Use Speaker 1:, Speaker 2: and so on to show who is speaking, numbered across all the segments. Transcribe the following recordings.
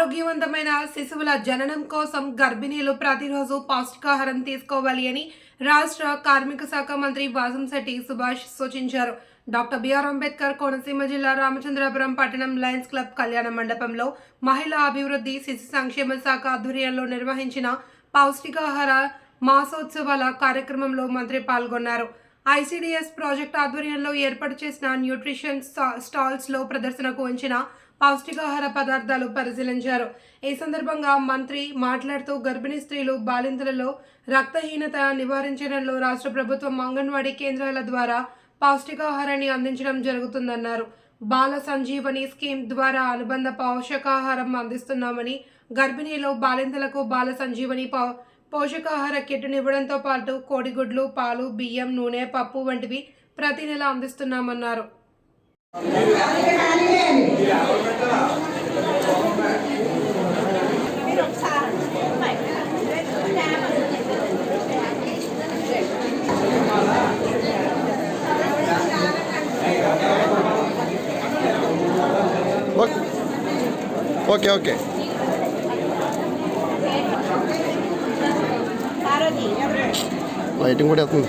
Speaker 1: ఆరోగ్యవంతమైన శిశువుల జననం కోసం గర్భిణీలు ప్రతిరోజు పౌష్టికాహారం తీసుకోవాలి అని రాష్ట్ర కార్మిక శాఖ మంత్రి వాసంశెట్టి సుభాష్ సూచించారు. డాక్టర్ బిఆర్ అంబేద్కర్ కోనసీమ జిల్లా రామచంద్రాపురం పట్టణం లయన్స్ క్లబ్ కళ్యాణ మండపంలో మహిళా అభివృద్ధి శిశు సంక్షేమ శాఖ ఆధ్వర్యంలో నిర్వహించిన పౌష్టికాహార మాసోత్సవాల కార్యక్రమంలో మంత్రి పాల్గొన్నారు. ఐసిడిఎస్ ప్రాజెక్ట్ ఆధ్వర్యంలో ఏర్పాటు చేసిన న్యూట్రిషన్ స్టా- ప్రదర్శనకు ఉంచిన పౌష్టికాహార పదార్థాలు పరిశీలించారు. ఈ సందర్భంగా మంత్రి మాట్లాడుతూ గర్భిణీ స్త్రీలు బాలింతలలో రక్తహీనత నివారించడంలో రాష్ట్ర ప్రభుత్వం అంగన్వాడీ కేంద్రాల ద్వారా పౌష్టికాహారాన్ని అందించడం జరుగుతుందన్నారు. బాల సంజీవని స్కీమ్ ద్వారా అనుబంధ పోషకాహారం అందిస్తున్నామని గర్భిణీలో బాలింతలకు బాల సంజీవని పౌ- పోషకాహార కిట్ను ఇవ్వడంతో పాటు కోడిగుడ్లు పాలు బియ్యం నూనె పప్పు వంటివి ప్రతి నెల అందిస్తున్నామన్నారు.
Speaker 2: ఓకే ఓకే ఓకే లైటింగ్ కూడా వెళ్తుంది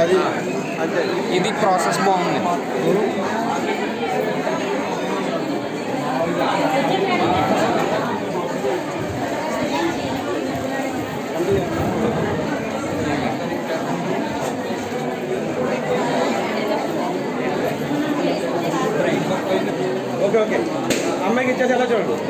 Speaker 2: అది
Speaker 3: ఇది ప్రాసెస్ బాగుంది.
Speaker 4: Okay okay. అమ్మాయికి ఇచ్చేసి ఎలా చూడండి?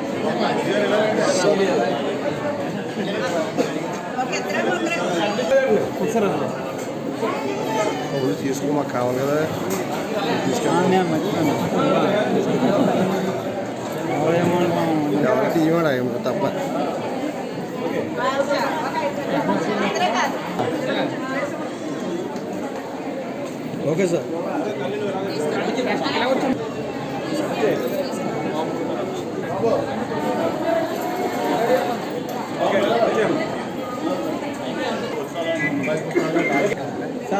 Speaker 2: సత్బాబు కబుర్లు తీసుకో మాకు కావాలి కదా. ఎవరికి ఇవ్వడా తప్ప.
Speaker 4: Okay sir.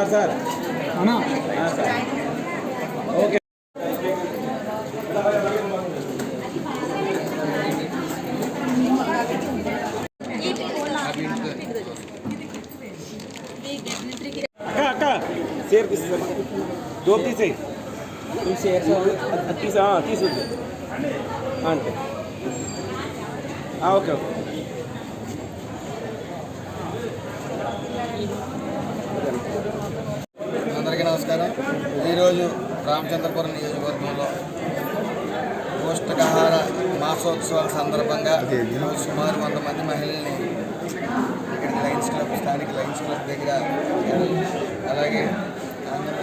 Speaker 4: సార్ సార్
Speaker 3: అన్నా
Speaker 4: సార్ ఓకే అక్క అక్క సేర్ తీసి దోపు తీసేయి నువ్వు షేర్ అది తీసా తీసుద్దు అంతే ఆ, ఓకే ఓకే
Speaker 2: అందరికీ ఈరోజు రామచంద్రపురం నియోజకవర్గంలో పౌష్టికాహార మాసోత్సవాల సందర్భంగా ఈరోజు సుమారు వంద మంది మహిళల్ని ఇక్కడ లయన్స్ క్లబ్ స్థానిక లయన్స్ క్లబ్ దగ్గర అలాగే అంగన్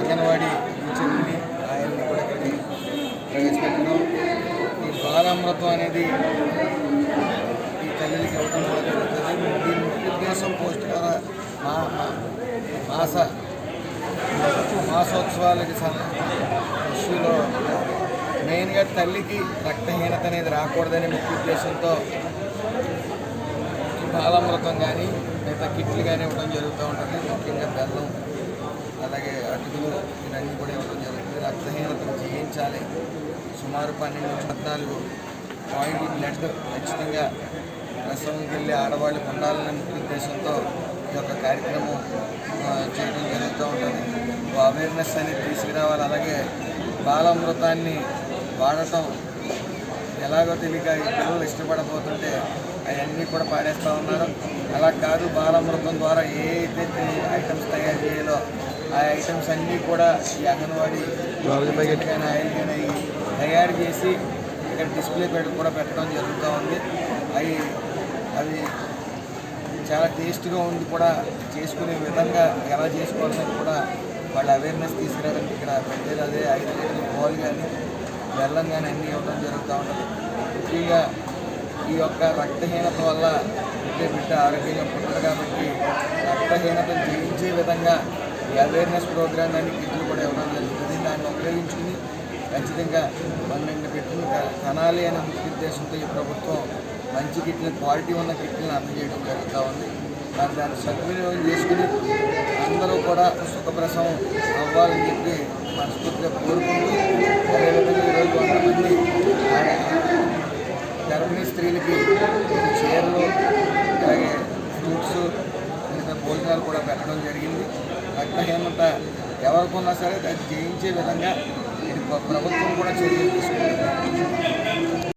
Speaker 2: అంగన్వాడీ టీచర్ని ఆయన్ని కూడా ఇక్కడికి ప్రవేశపెట్టడం. ఈ బాలామృతం అనేది ఈ తల్లికి ఇవ్వడం వల్ల జరుగుతుంది. దీని ఉద్దేశం పౌష్టికార మాస మాసోత్సవాలకి సం- ఇష్యూలో మెయిన్గా తల్లికి రక్తహీనత అనేది రాకూడదనే ముఖ్య ఉద్దేశంతో బాలామృతం కానీ మిగతా కిట్లు కానీ ఇవ్వడం జరుగుతూ ఉంటుంది. ముఖ్యంగా బెల్లం అలాగే అటుకులు ఇవన్నీ కూడా ఇవ్వడం జరుగుతుంది. రక్తహీనతను జయించాలి. సుమారు పన్నెండు పద్నాలుగు పాయింట్ బ్లడ్ ఖచ్చితంగా ప్రసవంకి వెళ్ళి ఆడవాళ్ళకి ఉండాలనే ముఖ్య ఉద్దేశంతో ఈ యొక్క కార్యక్రమం చేయడం జరుగుతూ ఉంటుంది. అవేర్నెస్ అనేది తీసుకురావాలి. అలాగే బాలామృతాన్ని వాడటం ఎలాగో తెలియక ఈ పిల్లలు ఇష్టపడబోతుంటే అవన్నీ కూడా పాడేస్తూ ఉన్నారు. అలా కాదు బాలామృతం ద్వారా ఏ అయితే ఐటమ్స్ తయారు చేయాలో ఆ ఐటమ్స్ అన్నీ కూడా ఈ అంగన్వాడీ కానీ ఆయిల్ కానీ తయారు చేసి ఇక్కడ డిస్ప్లే పెట్టి కూడా పెట్టడం జరుగుతూ ఉంది. అవి అవి చాలా టేస్ట్గా ఉండి కూడా చేసుకునే విధంగా ఎలా చేసుకోవాలని కూడా వాళ్ళు అవేర్నెస్ తీసుకురావడానికి ఇక్కడ పెట్టేది అదే ఐదు లీటర్ల పాలు కానీ బెల్లం కానీ అన్నీ ఇవ్వడం జరుగుతూ ఉంటుంది. ముఖ్యంగా ఈ యొక్క రక్తహీనత వల్ల పుట్టే బిడ్డ ఆరోగ్యంగా పుట్టదు కాబట్టి రక్తహీనతను జయించే విధంగా ఈ అవేర్నెస్ ప్రోగ్రామ్ అని కిట్లు కూడా ఇవ్వడం జరుగుతుంది. దాన్ని ఉపయోగించుకుని ఖచ్చితంగా పన్నెండు కిట్లు క- కనాలి అనే ముఖ్య ఉద్దేశంతో ఈ ప్రభుత్వం మంచి కిట్లను క్వాలిటీ ఉన్న కిట్లను అందజేయడం జరుగుతూ ఉంది. దాని దాన్ని సద్వినియోగం చేసుకుని అందరూ కూడా సుఖప్రసవం అవ్వాలని చెప్పి మనస్ఫూర్తిగా కోరుకుంటూ అదేవిధంగా ఈరోజు వంద మంది గర్భిణీ స్త్రీలకి చీరలు అలాగే ఫ్రూట్స్ మిగతా భోజనాలు కూడా పెట్టడం జరిగింది. రక్తహీనత ఎవరికున్నా సరే అది జయించే విధంగా ప్రభుత్వం కూడా చర్యలు తీసుకుంటుంది.